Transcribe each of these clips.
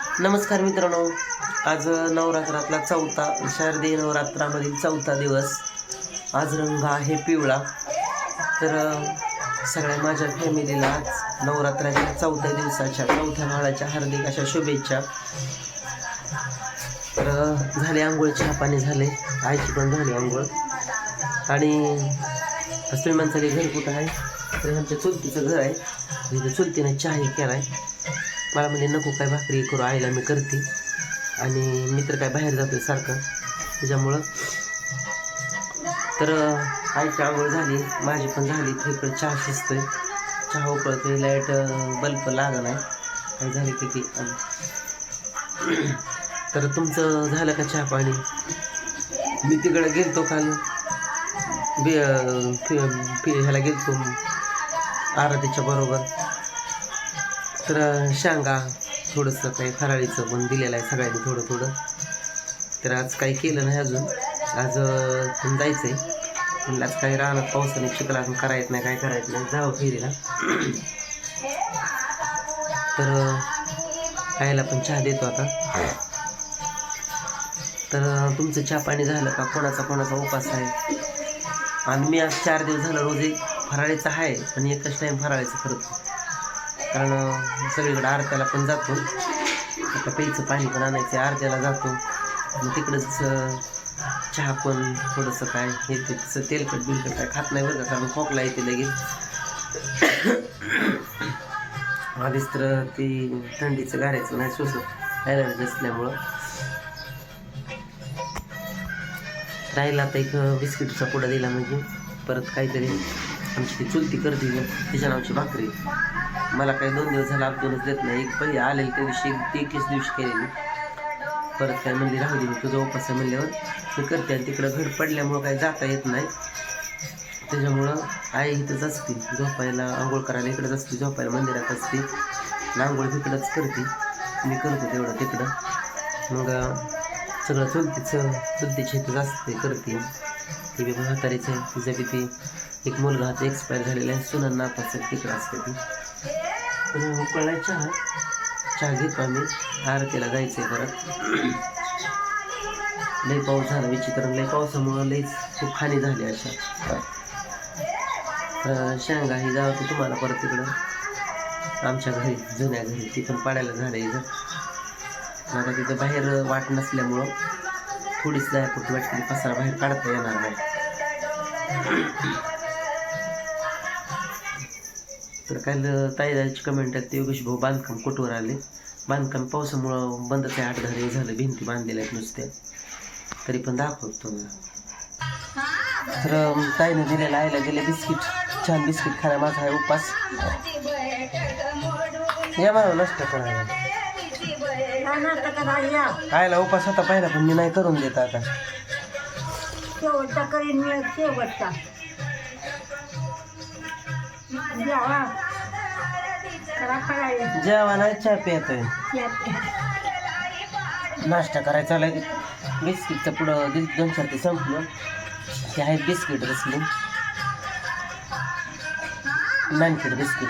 नमस्कार मित्रांनो. आज नवरात्रातला चौथा शारदीय नवरात्रामधील चौथा दिवस. आज रंग आहे पिवळा. तर सगळ्या माझ्या फॅमिलीला आज नवरात्राच्या चौथ्या दिवसाच्या चौथ्या माळाच्या हार्दिक अशा शुभेच्छा. तर झाले झाली आंघोळ चहा पाणी झाले. आईची पण झाली आंघोळ. आणि आज तुम्ही घर कुठं आहे? तर आमच्या चुलतीचं घर आहे. तिथं चुलतीने चहाही केला आहे मला म्हणजे नको काय भाकरी करू आईला मी करते. आणि मित्र काय बाहेर जातो सारखं. त्याच्यामुळं तर आईची आंघोळ झाली माझी पण झाली इकडे चहा शिजतोय. चहा उकळतोय लाइट बल्ब लागला नाही. काय झाली किती तर तुमचं झालं का चहा पाणी? मी तिकडं गेलतो काल. बे ह्याला गेलतो. आराध्याच्या बरोबर. तर शेंगा थोडंसं काही फराळीचं पण दिलेलं आहे सगळ्यांनी थोडं थोडं. तर आज काही केलं नाही अजून. आज पण जायचं आहे म्हणलं आज काही राहणार पावसाने चिखला अजून करायचं नाही काय करायचं नाही जावं फेरीला. तर आईला पण चहा देतो आता. तर तुमचं चहा पाणी झालं का? कोणाचा कोणाचा उपास आहे? आणि मी आज चार दिवस झालं रोज एक फराळीचं आहे पण एकच टाईम फराळीचं करतो कारण सगळीकडे आरत्याला पण जातो. आता प्यायचं पाणी पण आणायचं आरत्याला जातो. आणि तिकडंच चहा पण थोडंसं काय हे ते तसं तेलकट बिलकट काय खात नाही बरं का कारण खोकला येते लगेच. आधीच तर ती थंडीचं गाड्याचं नाही सोसत ॲलर्जी असल्यामुळं राहिला आता एक बिस्किटचा पुडा दिला म्हणजे परत काहीतरी आमची ती चुलती करते ना, तिच्या नावची भाकरी. मला काही दोन दिवस झाला दोनच देत नाही. एक पहिले आलेली त्या दिवशी एक ते एकवीस दिवशी केलेली. परत काय म्हणली राहू दे मी तुझं उपास म्हणल्यावर मी करते आणि तिकडं घड पडल्यामुळं काही जाता येत नाही. त्याच्यामुळं आई इथंच असते झोपायला आंघोळ करायला इकडंच असते झोपायला मंदिरात असते. आंघोळ तिकडंच करते. मी करतो तेवढं तिकडं. मग सगळं चुलतीचं चुलतीची इथंच असते करते. ती बी म्हातारीचं आहे तिचं बी ती एक मुलगा आता एक्सपायर झालेला आहे सुनांना नापाचं तिकडं असते ती. उकळायच्या चहा चहा घेतो आम्ही आरतीला जायचं आहे परत. लई पाऊस झाला विचित्र लई पावसामुळं लईच खूप हानी झाली अशा. तर शेंगा ही जावं तर तुम्हाला परत तिकडं आमच्या घरी जुन्या घरी ती पण पाडायला झालं इथं. आता तिथं बाहेर वाट नसल्यामुळं थोडीच जायपुरती वाटली पसारा बाहेर काढता येणार नाही. तर काल ताईदाची कमेंट आहेत ते योगेश भाऊ बांधकाम कुठवर आले? बांधकाम पावसामुळं बंदच आहे आठ दहा दिवस झालं भिंती बांधलेल्या आहेत नुसत्या. तरी पण दाखवतो तर ताईनं दिलेलं आईला दिले बिस्किट छान बिस्किट खाणं माझा आहे उपास. या मला नष्ट करायला आईला उपास होता पाहिला पण मी नाही करून देत आता. शेवटचा करीन मी शेवटचा. जेव्हा नाही चहा पियतोय. नाश्ता करायचा आला बिस्किटचं पुढं दोन चार ते संपलं. ते आहे बिस्किट रसली नानकीट बिस्किट.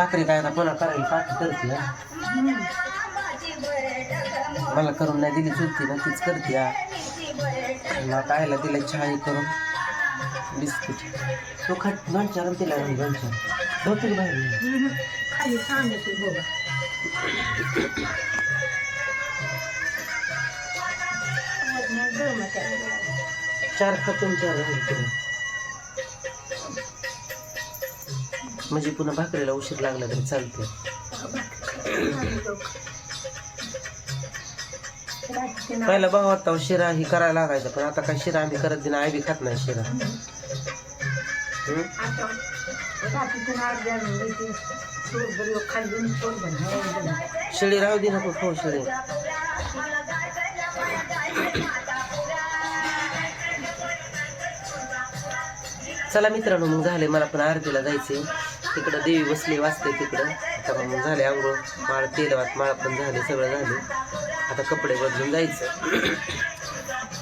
भाकरी काय आता कोणा करायला पाठी करते. मला करून नाही दिली चुलती ना तीच करते हा. आणि आता आईला दिलं चहा हे करून बिस्किट तो खाट आणि तिला चार दोन बाहेर. खाली बघा चार खातून चार तिला. म्हणजे पुन्हा भाकरीला उशीर लागला तरी चालते पहिला भाव आता शिरा ही करायला लागायचा पण आता काय शिरा आम्ही करत दिना आई बी खात नाही शिरा. शिळी राहू दे नको खाऊ शिळी. चला मित्रांनो मग झाले मला पण आरतीला जायचे तिकडं देवी बसली वाचते तिकडं. तर मग झाले आंघोळ माळ तेल भात माळ पण झाले सगळं झाले. आता कपडे बदलून जायचं.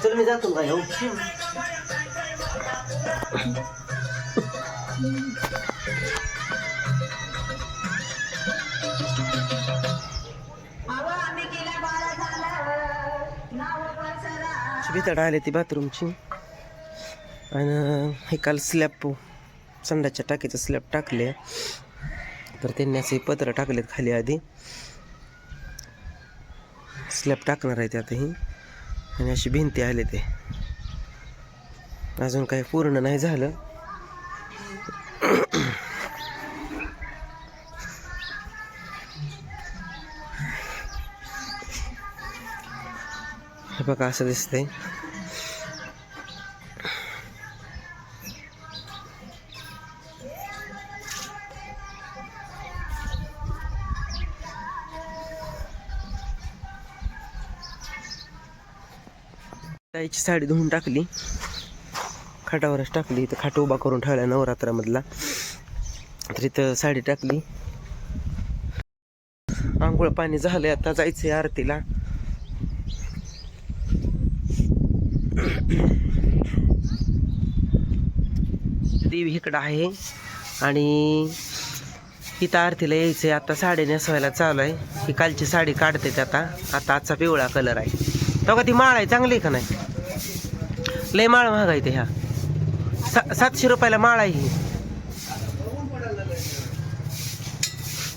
चल मी जातो का हो भीतड आले ती बाथरूमची. आणि हे काल स्लॅब संडाच्या टाकीचं स्लॅब टाकले. तर त्यांनी असे पत्र टाकलेत खाली आधी. स्लॅब टाकणार आहे ते आणि अशी भिंती आले ते. अजून काही पूर्ण नाही झालं. हे बघा असं दिसतंय. ताईची साडी धुवून टाकली. खाटावरच टाकली. इथं खाट उभा करून ठेवला नवरात्रामधला. तर इथं साडी टाकली. आंघोळ पाणी झालंय. आता जायचंय आरतीला. देवी इकडं आहे. आणि इथं आरतीला यायचंय. आता साडी नेसवायला चालू आहे. ही कालची साडी काढते आता. आता आजचा पिवळा कलर आहे. तो का ती माळ आहे. चांगली आहे का नाही? लय माळ महाग आहे ते ह्या. सा सातशे रुपयाला माळ आहे ही.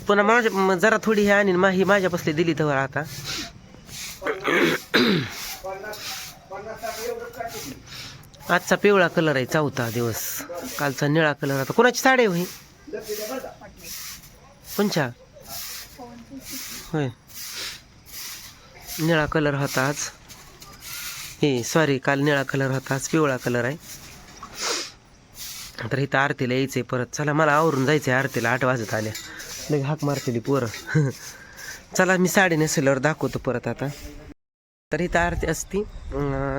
पुन्हा माझ्या जरा थोडी ही आणि मा ही माझ्या बसली दिली तर आता. आजचा पिवळा कलर आहे चौथा दिवस. कालचा निळा कलर आता कोणाची साडी आहे कोणच्या? होय. निळा कलर होता आज. हे सॉरी काल निळा कलर होता आज पिवळा कलर आहे. तर इथं आरतीला यायचं आहे परत. चला मला आवरून जायचं आहे आरतीला आठ वाजत आल्या. लगे हाक मारतेली पोरं. चला मी साडी नेसल्यावर दाखवतो परत आता. तर इथं आरती असती.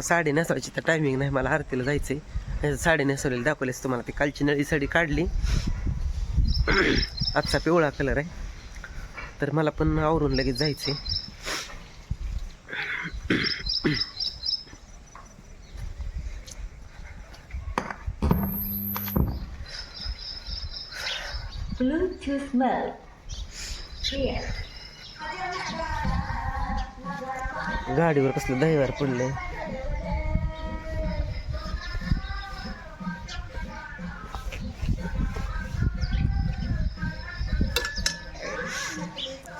साडी नेसवायची तर टायमिंग नाही मला आरतीला जायचं आहे साडी नेसवलेली दाखवलीस तुम्हाला ती कालची नळी साडी काढली. आजचा पिवळा कलर आहे. तर मला पण आवरून लगेच जायचं आहे Bluetooth गाडीवर कसलं दहीवार पडलंय.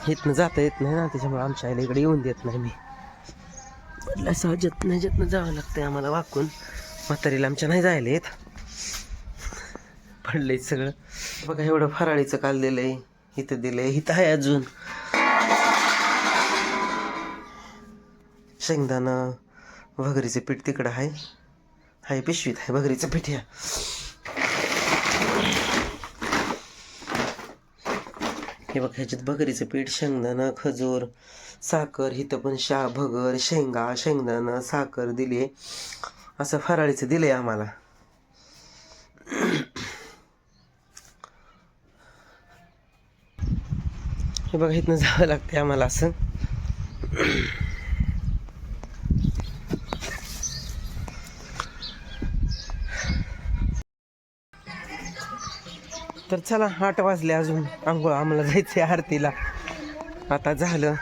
इथनं जाता येत नाही ना त्याच्यामुळे आमच्या आईला इकडे येऊन देत नाही मी. असं जतनं जतन जावं लागतंय आम्हाला वाकून. म्हातारीला आमच्या नाही जायला येत. पडलंय सगळं. बघा एवढं फराळीचं काल दिलंय इथं दिलंय इथं आहे अजून. शेंगदाणं भगरीचं पीठ तिकडं आहे. हाय पिशवीत आहे भगरीचं पीठ या. हे बघ ह्याच्यात भगरीचं पीठ शेंगदाणं खजूर साखर इथं पण शा भगर शेंगा शेंगदाणं साखर दिली असं फराळीचं दिलंय आम्हाला. हे बघा इथनं जावं लागतंय आम्हाला असं. तर चला आठ वाजले अजून. आंघोळ आम्हाला जायचंय आरतीला. आता झालं.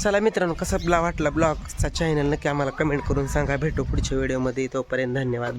चला मित्रांनो कसा ब्ला वाटला ब्लॉगचा चॅनल नक्की आम्हाला कमेंट करून सांगा. भेटू पुढच्या व्हिडिओमध्ये तोपर्यंत धन्यवाद.